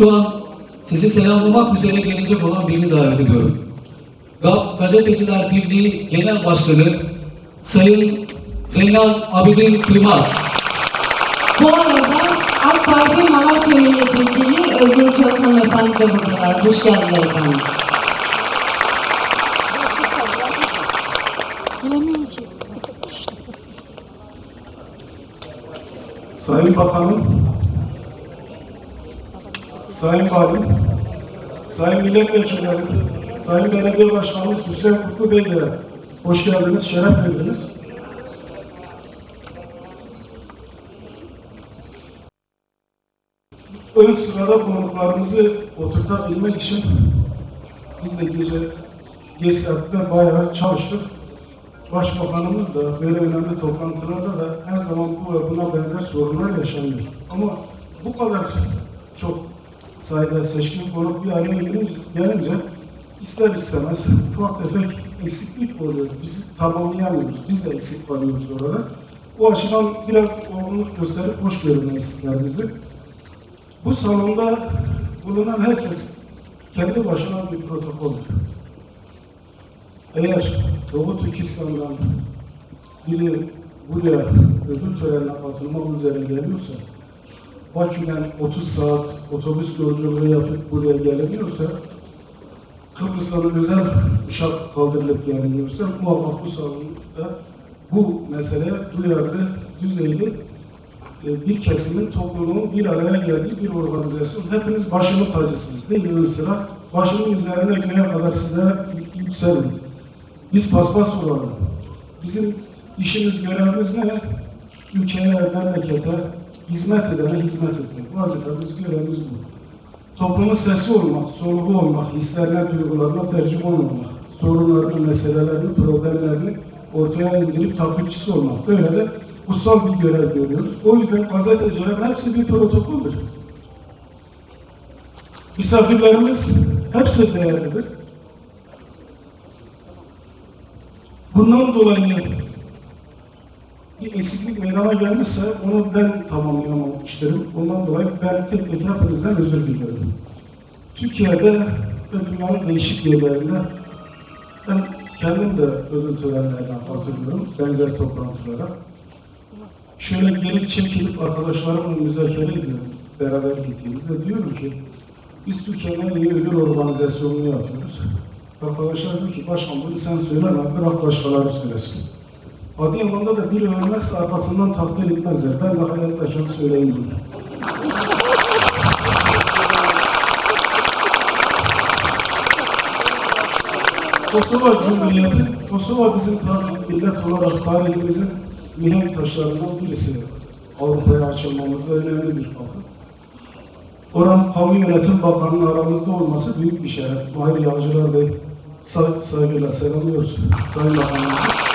Şu an sizi selamlamak üzere gelecek olan birini davet ediyorum. Gazeteciler Birliği Genel Başkanı Sayın Zeynal Abidin Kıymaz. Bu arada AK Parti Malatya Milletvekili Özgür Çalıkan Efendi de buradalar. Hoş geldiniz efendim. Sayın Bakanım, Sayın Valim, Sayın Milletvekillerim, Sayın Belediye Başkanımız Hüseyin Kutlu Bey de hoş geldiniz, şeref verdiniz. Ön sırada konuklarımızı oturtabilmek için biz de gece geç saatte bayağı çalıştık. Başbakanımız da böyle önemli toplantılarda da her zaman bu ve buna benzer sorunlar yaşanıyor. Ama bu kadar çok sayıda seçkin konuk bir araya gelince, ister istemez ufak tefek eksiklik oluyor. Biz tamamlayamıyoruz. Biz de eksik kalıyoruz orada. O açıdan biraz olgunluk gösterip hoş görün eksiklerimizi. Bu salonda bulunan herkes kendi başına bir protokoldür. Eğer Doğu Türkistan'dan biri buraya ödül törenine katılmak üzere geliyorsa, Bakü'den 30 saat otobüs yolculuğu yapıp buraya gelemiyorsa, Kıbrıs'tan özel uçak kaldırılıp geliniyorsa, muhakkak bu salonda bu meseleye duyarlı, düzeyli e, bir kesimin toplumun bir araya geldiği bir organizasyon. Hepiniz başımın tacısınız. Değil mi sıra? Başımın üzerine göğe kadar size yükselin. Biz paspas olalım. Bizim işimiz, görevimiz ne? Ülkeye, memlekete hizmet edene hizmet etmek. Vazifemiz, görevimiz bu. Toplumun sesi olmak, soluğu olmak, hislerine, duygularına tercüman olmak, sorunlarını, meselelerini, problemlerini ortaya indirip takipçisi olmak. Böyle de kutsal bir görev görüyoruz. O yüzden gazetecilerin hepsi bir protokoldür. Misafirlerimiz hepsi değerlidir. Bundan dolayı bir eksiklik meydana gelmişse onu ben tamamlayamamıştım. Ondan dolayı ben tek tek hepinizden özür diliyorum. Türkiye'de ve dünyanın değişik yerlerinde ben kendim de ödül törenlerden hatırlıyorum, benzer toplantılara. Şöyle geri çekilip arkadaşlarımla müzakere ediyorum, beraber gittiğimizde diyorum ki biz Türkiye'nin en iyi ödül organizasyonunu yapıyoruz. Arkadaşlar diyor ki başkan bunu sen söyleme, bırak başkaları söylesin. Adıyaman'da da biri ölmezse arkasından takdir etmezler. Ben de hayattayken söyleyeyim bunu. Kosova Cumhuriyeti, Kosova bizim tarih, millet olarak tarihimizin mihenk taşlarından birisi. Avrupa'ya açılmamızda önemli bir kapı. Oranın Kamu Yönetim Bakanı'nın aramızda olması büyük bir şeref. Mahir Yağcılar Bey say saygıyla selamlıyoruz Sayın Bakanımızı.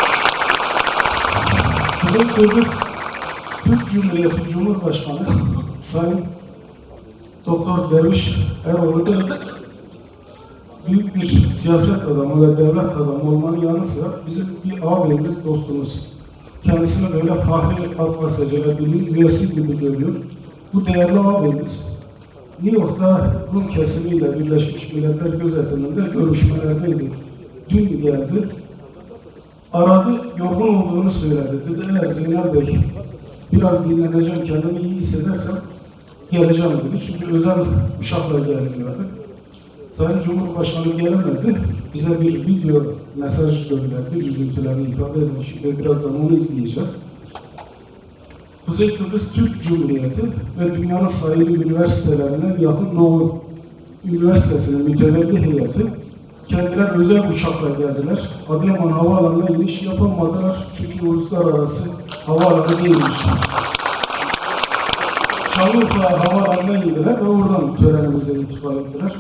Kızıl Kıbrıs Türk Cumhuriyeti Cumhurbaşkanı Sayın Doktor Derviş Eroğlu da büyük bir siyaset adamı ve devlet adamı olmanın yanı sıra bizim bir ağabeyimiz, dostumuz. Kendisini böyle Fahri Atlasacı'na birliğin üyesi gibi görüyor. Bu değerli ağabeyimiz New York'ta Rum kesimiyle Birleşmiş Milletler gözetiminde görüşmelerdeydi. Dün geldi. Aradı, yorgun olduğunu söyledi. Dedi eğer Zeynel Bey biraz dinleneceğim, kendimi iyi hissedersem geleceğim dedi. Çünkü özel uçakla gelmiyordu. Sayın Cumhurbaşkanı gelemedi. Bize bir video mesaj gönderdi. Üzüntülerini ifade etmiş. Şimdi birazdan onu izleyeceğiz. Kuzey Kıbrıs Türk Cumhuriyeti ve dünyanın sayılı üniversitelerine yakın Doğu Üniversitesi'nin mütevelli heyeti kendiler özel uçakla geldiler. Adıyaman Havaalanı'na iniş yapamadılar çünkü uluslararası havaalanı değilmiş. Şanlıurfa Havaalanı'na indiler ve oradan törenimize intikal ettiler.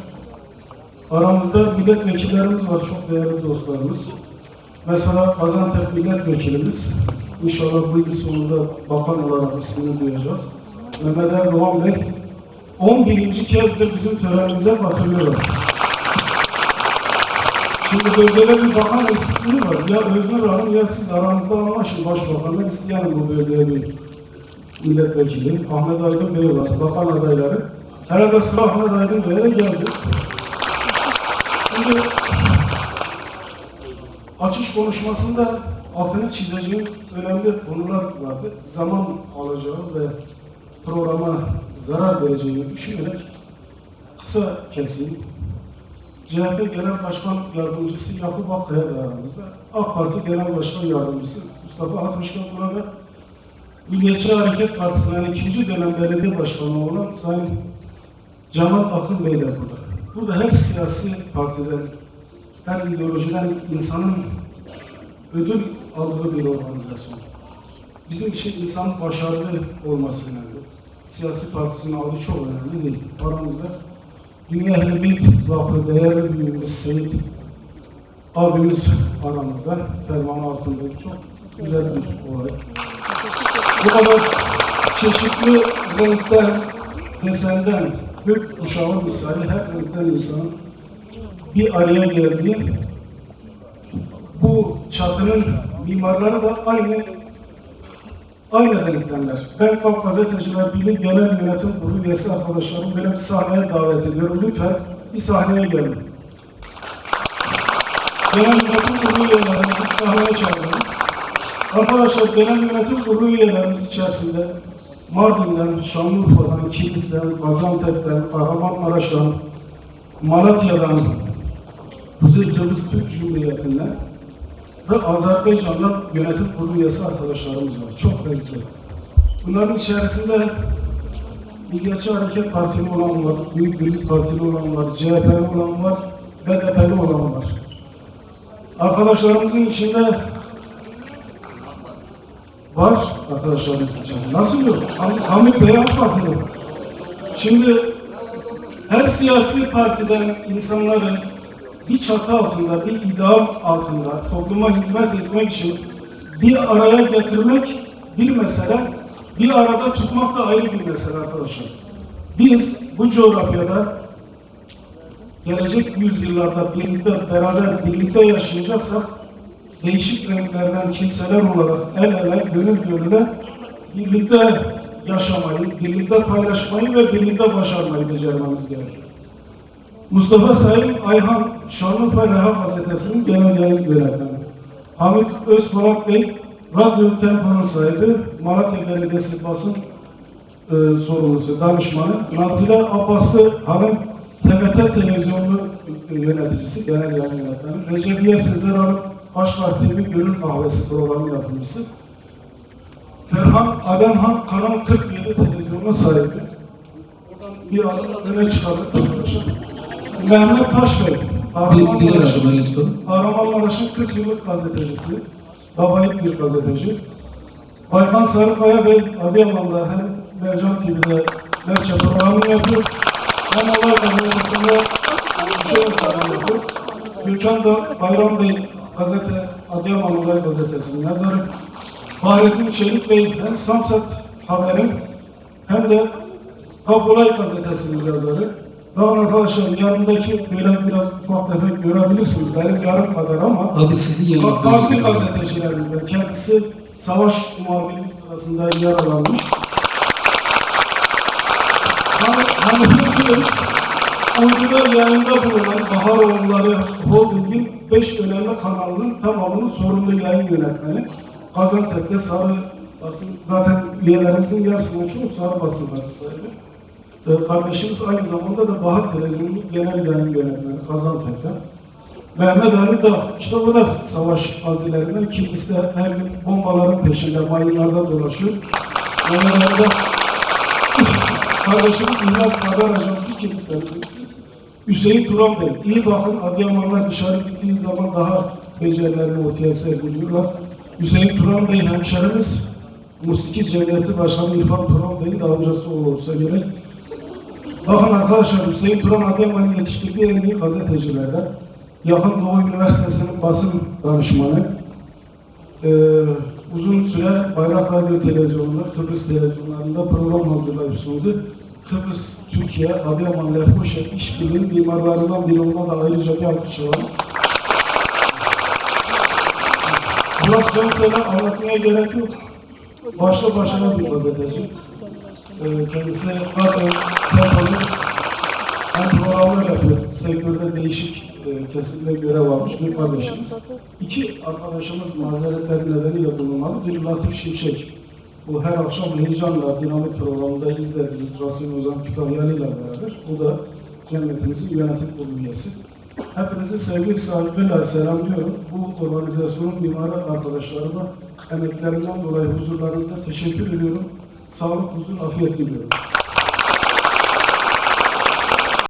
Aramızda milletvekillerimiz var, çok değerli dostlarımız. Mesela Gaziantep milletvekilimiz, inşallah bu yıl sonunda bakan olarak ismini duyacağız. Mehmet Erdoğan Bey, 11. kezdir bizim törenimize katılıyor. Şimdi bölgede bir bakan eksikliği var. Ya Öznur Hanım ya siz aranızda anlaşın başbakanla isteyen bu bölgeye bir milletvekili. Ahmet Aydın Bey var, bakan adayları. Herhalde sıra Ahmet Aydın Bey'e geldi. Şimdi açış konuşmasında altını çizeceğim önemli konular vardı. Zaman alacağı ve programa zarar vereceğini düşünerek kısa keseyim. CHP Genel Başkan Yardımcısı Yakup Akkaya da aramızda. AK Parti Genel Başkan Yardımcısı Mustafa Atmışkan burada. Milliyetçi Hareket Partisi'nin ikinci dönem belediye başkanı olan Sayın Cemal Akın Bey de burada. Burada her siyasi partiden, her ideolojiden insanın ödül aldığı bir organizasyon. Bizim için insanın başarılı olması önemli. Siyasi partisinin adı çok önemli değil. Aramızda Dünya Beyt Vakfı değerli büyüğümüz Seyit abimiz aramızda. Ferman altında çok güzel bir olay. Bu kadar çeşitli renkten, desenden, gök kuşağı misali her renkten insanın bir araya geldiği bu çatının mimarları da aynı aynı renktenler. Ben Kalk Gazeteciler Birliği Genel Yönetim Kurulu üyesi arkadaşlarım böyle bir sahneye davet ediyorum. Lütfen bir sahneye gelin. Genel Yönetim Kurulu üyelerimizi sahneye çağırıyorum. Arkadaşlar Genel Yönetim Kurulu üyelerimiz içerisinde Mardin'den, Şanlıurfa'dan, Kilis'ten, Gaziantep'ten, Kahramanmaraş'tan, Malatya'dan, Kuzey Kıbrıs Türk Cumhuriyeti'nden ve Azerbaycan'dan yönetim kurulu üyesi arkadaşlarımız var. Çok renkli. Bunların içerisinde Milliyetçi Hareket Partili olan var, Büyük Birlik Partili olan var, CHP'li olan var, BDP'li olan var. Arkadaşlarımızın içinde var arkadaşlarımızın içinde. Nasıl yok? Ham- Hamit Bey AK Partili. Şimdi her siyasi partiden insanları bir çatı altında, bir ideal altında topluma hizmet etmek için bir araya getirmek bir mesele, bir arada tutmak da ayrı bir mesele arkadaşlar. Biz bu coğrafyada gelecek yüzyıllarda birlikte, beraber birlikte yaşayacaksak değişik renklerden kimseler olarak el ele, gönül gönüle birlikte yaşamayı, birlikte paylaşmayı ve birlikte başarmayı becermemiz gerekiyor. Mustafa Sayın Ayhan Şanlıurfa Reha Gazetesi'nin genel yayın yönetmeni. Hamit Özpolat Bey Radyo Tempo'nun sahibi, Malatya Belediyesi basın e, sorumlusu, danışmanı. Nazile Abbaslı Hanım TRT televizyonu e, yöneticisi, genel yayın yönetmeni. Recebiye Sezer Hanım Başkar TV Gönül Kahvesi programı yapımcısı. Ferhan Ademhan Kanal 47 televizyonuna sahibi. Oradan bir adım öne çıkardık arkadaşlar. Mehmet Taşbey, Bir, bir Kahramanmaraş, aşama geçtim. Kahramanmaraş'ın 40 yıllık gazetecisi, babayit bir gazeteci. Baykan Sarıkaya Bey, Adıyaman'da hem Mercan TV'de Merçe programını yapıyor, hem Olay Gazetesi'nde program yapıyor. Gülkan da Bayram Bey, gazete, Adıyaman Olay Gazetesi'nin yazarı. Fahrettin Çelik Bey hem Samsat Haber'in hem de Kapolay Gazetesi'nin yazarı. Daha arkadaşlar yanımdaki böyle biraz ufak tefek görebilirsiniz. Benim yarım kadar ama Abi Bak, Gazi yanınızda. gazetecilerimizden kendisi savaş muhabirliği sırasında yer Hanifi Kılıç, uyduda yayında bulunan Bahar Oğulları Holding'in 5 önemli kanalının tamamının sorumlu yayın yönetmeni. Gaziantep'te sarı basın, zaten üyelerimizin yarısının çoğu sarı basın sahibi. Ee, kardeşimiz aynı zamanda da Bahar Televizyonu'nun genel yayın yönetmeni Gaziantep'te. Mehmet Ali Dağ, işte bu da savaş gazilerinden kimisi de her gün bombaların peşinde, mayınlarda dolaşıyor. Dağ, kardeşimiz İlyas Haber Ajansı kimisi de. Hüseyin Turan Bey, iyi bakın Adıyamanlar dışarı gittiği zaman daha becerilerini ortaya sergiliyorlar. Hüseyin Turan Bey hemşerimiz, Musiki Cemiyeti Başkanı İrfan Turan Bey'in de amcası oğlu olsa gerek. Bakın arkadaşlar Hüseyin Turan Adıyaman'ın yetiştirdiği en iyi gazetecilerden. Yakın Doğu Üniversitesi'nin basın danışmanı. Ee, uzun süre Bayrak Radyo Televizyonu'nda, Kıbrıs Televizyonu'nda program hazırlayıp sundu. Kıbrıs, Türkiye, Adıyaman, Lefkoşa işbirliğinin mimarlarından biri ona da ayrıca bir alkış alalım. Murat Cansel'e anlatmaya gerek yok. Başlı başına bir gazeteci. Ee, kendisi zaten hem programlar yapıyor. Sektörde değişik e, kesimde görev almış bir kardeşimiz. İki arkadaşımız mazeretler nedeniyle bulunmalı. Bir Latif Şimşek. Bu her akşam heyecanla dinamik programında izlediğimiz Rasim Ozan Kütahyalı ile beraber. O da cennetimizin yönetim kurulu üyesi. Hepinizi sevgi sahibiyle selamlıyorum. Bu organizasyonun mimarı arkadaşlarıma emeklerinden dolayı huzurlarınızda teşekkür ediyorum. Sağlık, huzur, afiyet diliyorum.